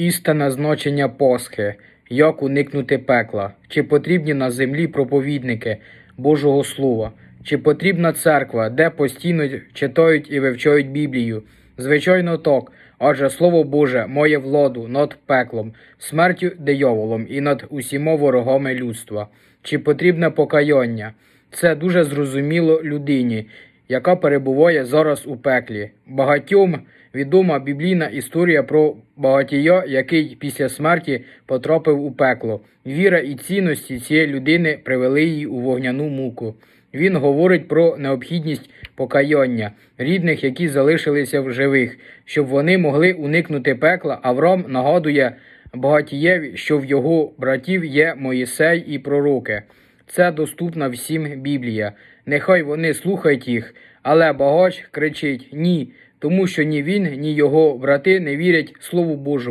Істинне значення Пасхи. Як уникнути пекла? Чи потрібні на землі проповідники Божого Слова? Чи потрібна церква, де постійно читають і вивчають Біблію? Звичайно, так. Адже Слово Боже має владу над пеклом, смертю дияволом і над усіма ворогами людства. Чи потрібне покаяння? Це дуже зрозуміло людині, яка перебуває зараз у пеклі. Багатьом відома біблійна історія про багатія, який після смерті потрапив у пекло. Віра і цінності цієї людини привели її у вогняну муку. Він говорить про необхідність покаяння рідних, які залишилися в живих, щоб вони могли уникнути пекла. Авраам нагадує багатієві, що в його братів є Моїсей і пророки. Це доступна всім Біблія. Нехай вони слухають їх, але багач кричить ні, тому що ні він, ні його брати не вірять Слову Божому.